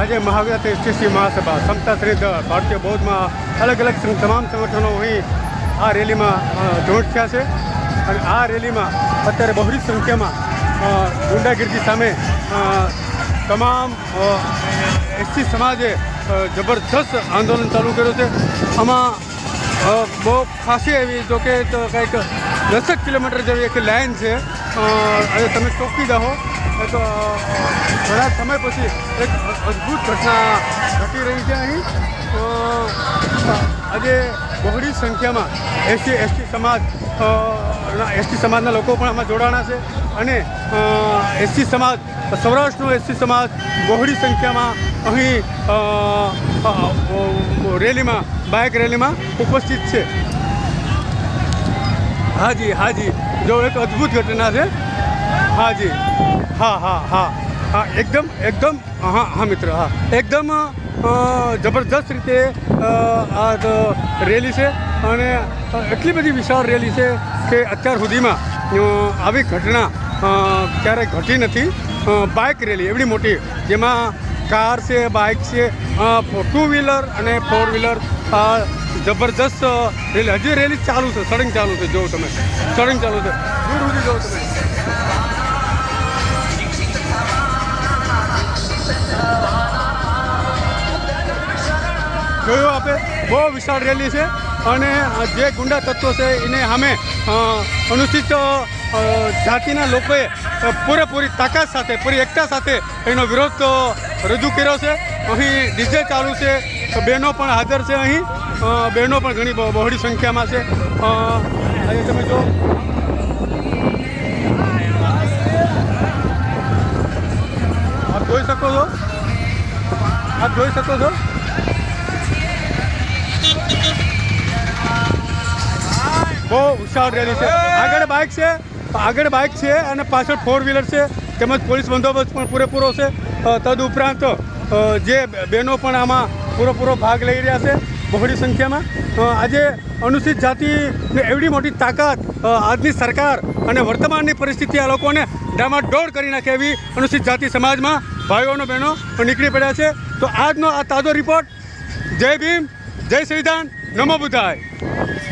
આજે મહાવીર એસટીસી મહાસભા સમતાશ્રી ભારતીય બૌદ્ધમાં અલગ અલગ તમામ સંગઠનો અહીં આ રેલીમાં અ, થયા છે. અને આ રેલીમાં અત્યારે બહોળી સંખ્યામાં ગુંડાગીરી સામે તમામ એસટી સમાજે જબરદસ્ત આંદોલન ચાલુ કર્યું છે. આમાં બહુ ખાસી એવી જો કે કંઈક દસેક કિલોમીટર જેવી એક લાઇન છે. તમે ચોકી જાઓ. એક તો, ઘણા સમય પછી એક અદ્ભુત ઘટના ઘટી રહી છે અહીં. તો, આજે બહોળી સંખ્યામાં એસટી એસટી સમાજ એસટી સમાજના લોકો પણ આમાં જોડાણા છે. અને એસટી સમાજ, સૌરાષ્ટ્રનો એસટી સમાજ બહોળી સંખ્યામાં અહીં રેલીમાં, બાઇક રેલીમાં ઉપસ્થિત છે. હાજી હાજી. જો, એક અદ્ભુત ઘટના છે. હાજી હા હા હા. હા, એકદમ એકદમ, હા હા, મિત્ર, હા. એકદમ જબરદસ્ત રીતે આ રેલી છે અને એટલી બધી વિશાળ રેલી છે કે અત્યાર સુધીમાં આવી ઘટના ક્યારેય ઘટી નથી. બાઇક રેલી, એવડી મોટી, જેમાં કાર છે, બાઇક છે ટુ વ્હીલર અને ફોર વ્હીલર, આ જબરજસ્ત રેલી. હજી રેલી ચાલુ છે, સળંગ ચાલુ છે જોઉં તમે. સળંગ ચાલુ છે. દૂર સુધી જોઉં તમે. જોયું આપે. બહુ વિશાળ રેલી છે. અને જે ગુંડા તત્વો છે એને સામે અ, અનુસૂચિત જાતિના લોકોએ પૂરેપૂરી તાકાત સાથે પૂરી એકતા સાથે એનો વિરોધ રજૂ કર્યો છે. અહીં ડીજે ચાલુ છે. બહેનો પણ હાજર છે અહીં. બહેનો પણ ઘણી બહુ- બહોળી સંખ્યામાં છે. અહીં તમે જો આપ જોઈ શકો છો? આપ જોઈ શકો છો? બહુ ઉત્સાહ રેલી છે. આગળ બાઇક છે આગળ બાઇક છે અને પાછળ ફોર વ્હીલર છે તેમજ પોલીસ બંદોબસ્ત પણ પૂરેપૂરો છે. અ, તદ ઉપરાંત જે બહેનો પણ આમાં પૂરેપૂરો ભાગ લઈ રહ્યા છે બહોળી સંખ્યામાં. આજે અનુસૂચિત જાતિને એવડી મોટી તાકાત આજની સરકાર અને વર્તમાનની પરિસ્થિતિ આ લોકોને ડામાડોળ કરી નાખે એવી અનુસૂચિત જાતિ સમાજમાં ભાઈઓનો બહેનો નીકળી પડ્યા છે. તો આજનો આ તાજો રિપોર્ટ જય ભીમ જય સંવિધાન. નમો બુદ્ધાય